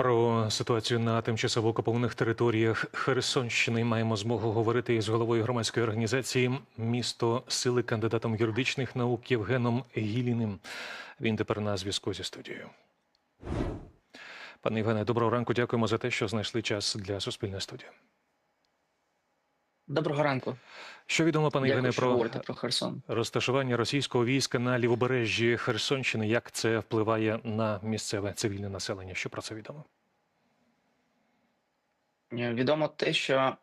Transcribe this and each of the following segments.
Про ситуацію на тимчасово окупованих територіях Херсонщини маємо змогу говорити із головою громадської організації Місто сили кандидатом юридичних наук Євгеном Гіліним. Він тепер на зв'язку зі студією. Пане Євгене, доброго ранку. Дякуємо за те, що знайшли час для суспільної студії. Доброго ранку. Що відомо, пане Євгене, про про Херсон. розташування російського війська на лівобережжі Херсонщини? Як це впливає на місцеве цивільне населення? Що про це відомо? Е, Відомо те, що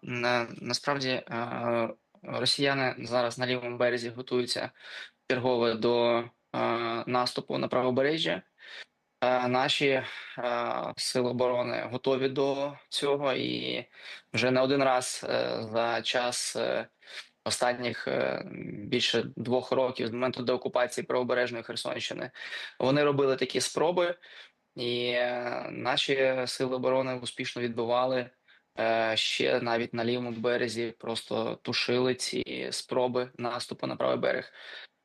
насправді е, росіяни зараз на лівому березі готуються чергове до е, наступу на правобережжя. Е, Наші е, сили оборони готові до цього, і вже не один раз е, за час останніх більше двох років з моменту деокупації правобережної Херсонщини вони робили такі спроби, і наші сили оборони успішно відбивали. Е, Ще навіть на лівому березі просто тушили ці спроби наступу на правий берег.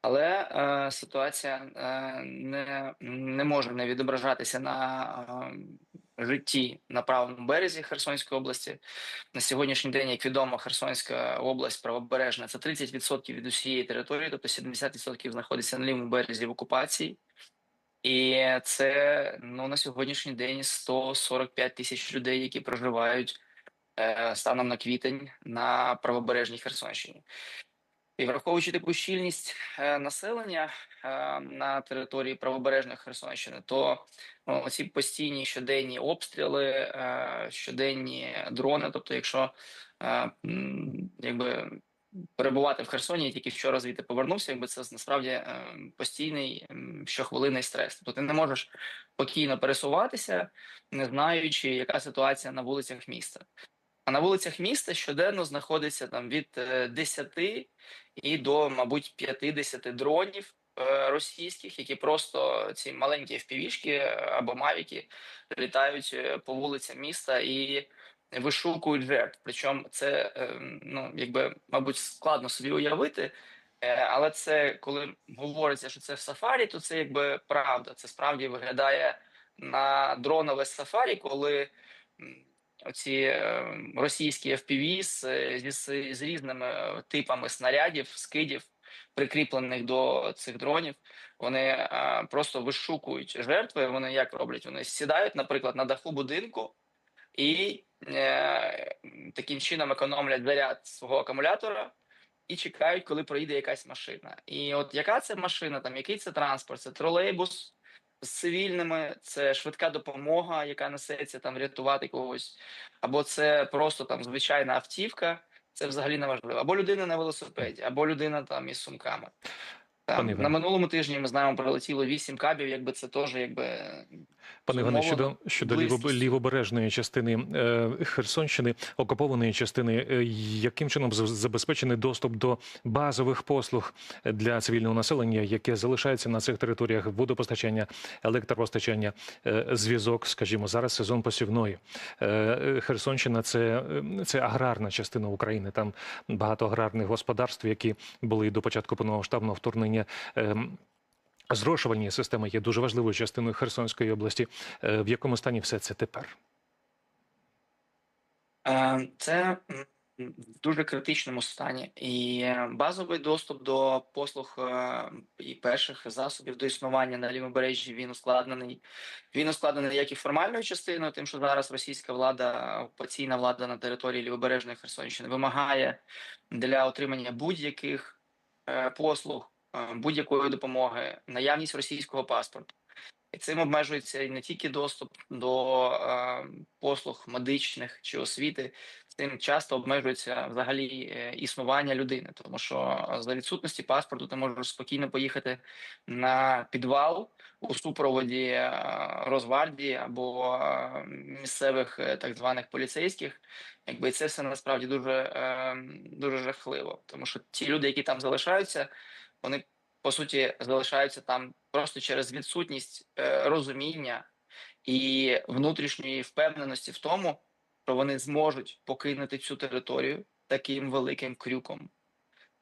Але е, ситуація е, не, не може не відображатися на е, житті на правому березі Херсонської області. На сьогоднішній день, як відомо, Херсонська область правобережна це 30% від усієї території, тобто 70% знаходиться на лівому березі в окупації. І це ну на сьогоднішній день 145 тисяч людей, які проживають е, станом на квітень на правобережній Херсонщині. І враховуючи таку щільність е, населення е, на території правобережної Херсонщини, то ну, ці постійні щоденні обстріли, е, щоденні дрони. Тобто, якщо якби перебувати в Херсоні, тільки вчора звідти повернувся, якби це насправді постійний щохвилинний стрес. Тобто ти не можеш спокійно пересуватися, не знаючи, яка ситуація на вулицях міста. А на вулицях міста щоденно знаходиться там від е, 10 і до, мабуть, 50 дронів е, російських, які просто ці маленькі впівішки або мавіки літають е, по вулицям міста і вишукують жертв. Причому це е, ну якби мабуть складно собі уявити. е, Але це коли говориться, що це в сафарі, то це якби правда. Це справді виглядає на дронове сафарі, коли оці е, російські FPV з, з, з різними е, типами снарядів, скидів, прикріплених до цих дронів, вони е, просто вишукують жертви. Вони як роблять? Вони сідають, наприклад, на даху будинку і е, таким чином економлять заряд свого акумулятора. І чекають, коли проїде якась машина. І от яка це машина, там який це транспорт? Це тролейбус з цивільними, це швидка допомога, яка несеться там рятувати когось, або це просто там звичайна автівка. Це взагалі не важливо. Або людина на велосипеді, або людина там із сумками. Пане на минулому тижні ми знаємо, прилетіло вісім кабів, якби це теж якби Пане Іване, щодо щодо ліво, лівобережної частини е, Херсонщини, окупованої частини, е, яким чином забезпечений доступ до базових послуг для цивільного населення, яке залишається на цих територіях водопостачання, електропостачання, е, зв'язок, скажімо, зараз сезон посівної. Е, Херсонщина це, е, це аграрна частина України. Там багато аграрних господарств, які були до початку повномасштабного вторгнення. Ем, Зрошувальні системи є дуже важливою частиною Херсонської області. Е, В якому стані все це тепер? Е, Це в дуже критичному стані, і е, базовий доступ до послуг і перших засобів до існування на лівобережжі він ускладнений. Він ускладнений як і формальною частиною, тим, що зараз російська влада, окупаційна влада на території лівобережної Херсонщини вимагає для отримання будь-яких послуг, будь-якої допомоги, наявність російського паспорту. І цим обмежується і не тільки доступ до е, послуг медичних чи освіти, цим часто обмежується взагалі е, існування людини, тому що за відсутності паспорту ти можеш спокійно поїхати на підвал у супроводі е, Росгвардії або е, місцевих е, так званих поліцейських. Якби це все насправді дуже, е, дуже жахливо, тому що ті люди, які там залишаються, вони по суті залишаються там просто через відсутність е, розуміння і внутрішньої впевненості в тому, що вони зможуть покинути цю територію таким великим крюком.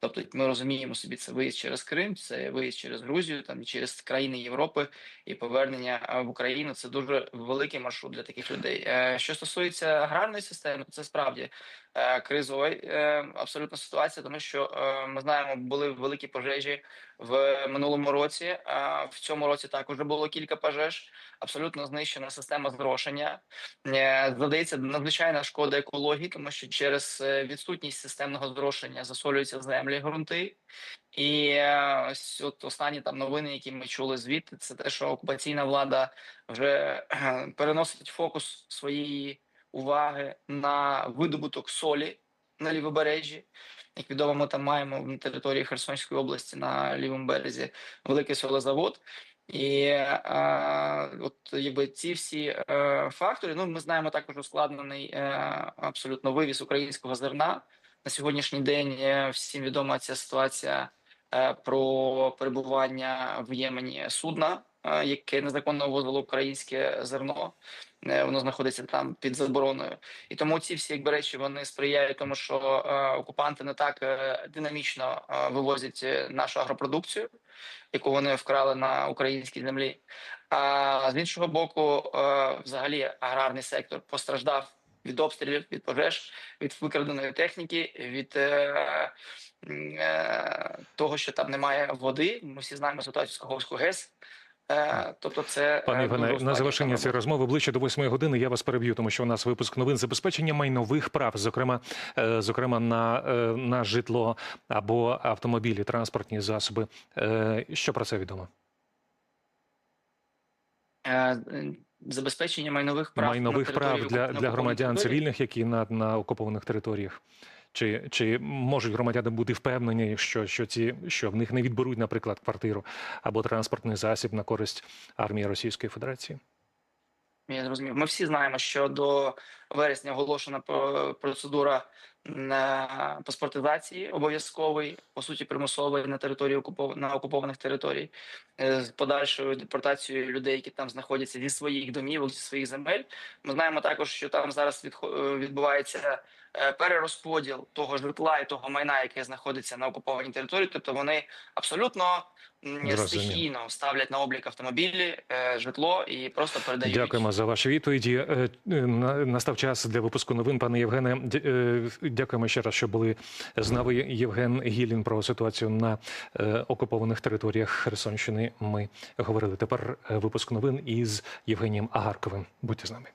Тобто ми розуміємо собі, це виїзд через Крим, це виїзд через Грузію, там через країни Європи і повернення в Україну. Це дуже великий маршрут для таких людей. Е, Що стосується аграрної системи, це справді е, кризова е, абсолютно ситуація, тому що ми знаємо, були великі пожежі в минулому році. А в цьому році також було кілька пожеж. Абсолютно знищена система зрошення. Задається надзвичайна шкода екології, тому що через відсутність системного зрошення засолюються землі, ґрунти. І е, ось от останні там новини, які ми чули звідти, це те, що окупаційна влада вже е, переносить фокус своєї уваги на видобуток солі на лівобережжі. Як відомо, ми там маємо на території Херсонської області на лівому березі великий солезавод. І е, от якби ці всі е, фактори, ну ми знаємо також ускладнений е, абсолютно вивіз українського зерна. На сьогоднішній день е, всім відома ця ситуація е, про перебування в Ємені судна, е, яке незаконно ввозило українське зерно. Воно знаходиться там під забороною, і тому ці всі якби речі вони сприяють тому, що е, окупанти не так е, динамічно е, вивозять нашу агропродукцію, яку вони вкрали на українській землі. А з іншого боку, е, взагалі аграрний сектор постраждав від обстрілів, від пожеж, від викраденої техніки, від е, е, того, що там немає води. Ми всі знаємо ситуацію з Каховського ГЕС. Е, тобто, це Пане е, Євгене, дуже на завершення цієї розмови ближче до восьмої години. Я вас переб'ю, тому що у нас випуск новин забезпечення майнових прав, зокрема, е, зокрема на, на житло або автомобілі, транспортні засоби. Що про це відомо? Забезпечення майнових прав майнових території прав для, для громадян території. цивільних, які на, на окупованих територіях. Чи, чи можуть громадяни бути впевнені, що, що, ці, що в них не відберуть, наприклад, квартиру або транспортний засіб на користь армії Російської Федерації? Я зрозумів. Ми всі знаємо, що до вересня оголошена про- процедура на паспортизації обов'язковий, по суті, примусовий на території окупов... на окупованих територій е, з подальшою депортацією людей, які там знаходяться зі своїх домівок, зі своїх земель. Ми знаємо також, що там зараз е, відбувається е, перерозподіл того житла і того майна, яке знаходиться на окупованій території. Тобто вони абсолютно стихійно ставлять на облік автомобілі, житло і просто передають. Дякуємо за ваші відповіді. На- Настав час для випуску новин. Пане Євгене, Дя- дякуємо ще раз, що були з нами. Євген Гілін про ситуацію на е, окупованих територіях Херсонщини. Ми говорили. Тепер е, випуск новин із Євгенієм Агарковим. Будьте з нами.